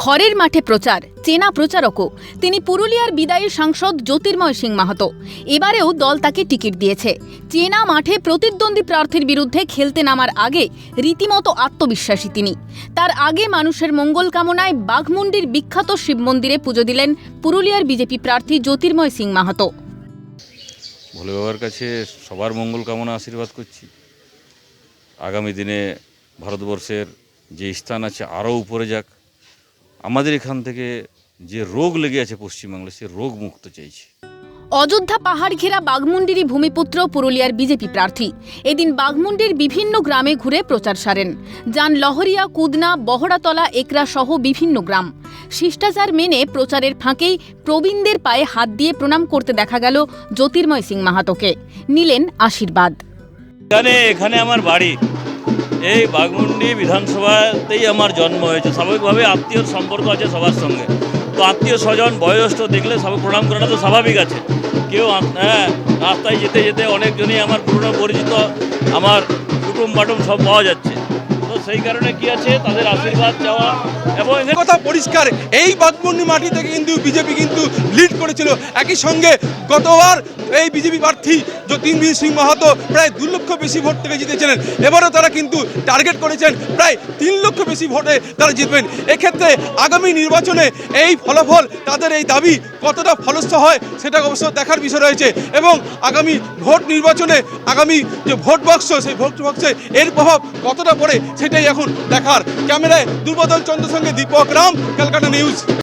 ঘরের মাঠে প্রচার। চেনা প্রচারকও। তিনি পুরুলিয়ার বিদায়ী সাংসদ জ্যোতির্ময় সিং মাহাতো। এবারেও দল তাকে টিকিট দিয়েছে। চেনা মাঠে প্রতিদ্বন্দ্বী প্রার্থীর বিরুদ্ধে খেলতে নামার আগে রীতিমতো আত্মবিশ্বাসী তিনি। তার আগে মানুষের মঙ্গল কামনায় বাঘমুন্ডির বিখ্যাত শিব মন্দিরে পুজো দিলেন পুরুলিয়ার বিজেপি প্রার্থী জ্যোতির্ময় সিং মাহাতো। ভোলে বাবার কাছে সবার মঙ্গল কামনা আশীর্বাদ করছি। আগামী দিনে ভারতবর্ষের যে স্থান আছে, আরও উপরে যাক। আমাদের এখান থেকে যে রোগ লেগে আছে পশ্চিমবাংলায় সে রোগ মুক্ত চাইছি। অযোধ্যা পাহাড় ঘেরা বাঘমুন্ডিরই ভূমিপুত্র পুরুলিয়ার বিজেপি প্রার্থী। এদিন বাঘমুন্ডির বিভিন্ন গ্রামে ঘুরে প্রচার সারেন। যান লহরিয়া কুদনা বহড়াতলা একরা সহ বিভিন্ন গ্রাম। শিষ্টাচার মেনে প্রচারের ফাঁকেই প্রবীণদের পায়ে হাত দিয়ে প্রণাম করতে দেখা গেল জ্যোতির্ময় সিং মাহাতোকে। নিলেন আশীর্বাদ। এখানে এখানে আমার বাড়ি। এই বাগমুন্ডি বিধানসভাতেই আমার জন্ম হয়েছে। স্বাভাবিকভাবে আত্মীয়র সম্পর্ক আছে সবার সঙ্গে। তো আত্মীয় স্বজন বয়োজ্যেষ্ঠ দেখলে সবাই প্রণাম করাটা তো স্বাভাবিক আছে। কেউ হ্যাঁ রাস্তায় যেতে যেতে অনেকজনই আমার পুরনো পরিচিত, আমার কুটুম বাটুম সব পাওয়া যাচ্ছে। তো সেই কারণে কি আছে, তাদের আশীর্বাদ চাওয়া এবং কথা পরিষ্কার, এই বাগমুন্ডি মাটি থেকে কিন্তু বিজেপি কিন্তু লিড করেছিল। একই সঙ্গে গতবার এই বিজেপি প্রার্থী জ্যোতির্ময় সিং মাহাতো প্রায় দু লক্ষ বেশি ভোট থেকে জিতেছিলেন। এবারও তারা কিন্তু টার্গেট করেছেন প্রায় তিন লক্ষ বেশি ভোটে তারা জিতবেন। এক্ষেত্রে আগামী নির্বাচনে এই ফলাফল তাদের এই দাবি কতটা ফলস্ত হয় সেটা অবশ্য দেখার বিষয় রয়েছে এবং আগামী ভোট নির্বাচনে আগামী যে ভোট বাক্স সেই ভোট বাক্সে এর প্রভাব কতটা পড়ে সেটাই এখন দেখার। ক্যামেরায় দুর্বদল চন্দ্র সঙ্গে দীপক রাম, ক্যালকাটা নিউজ।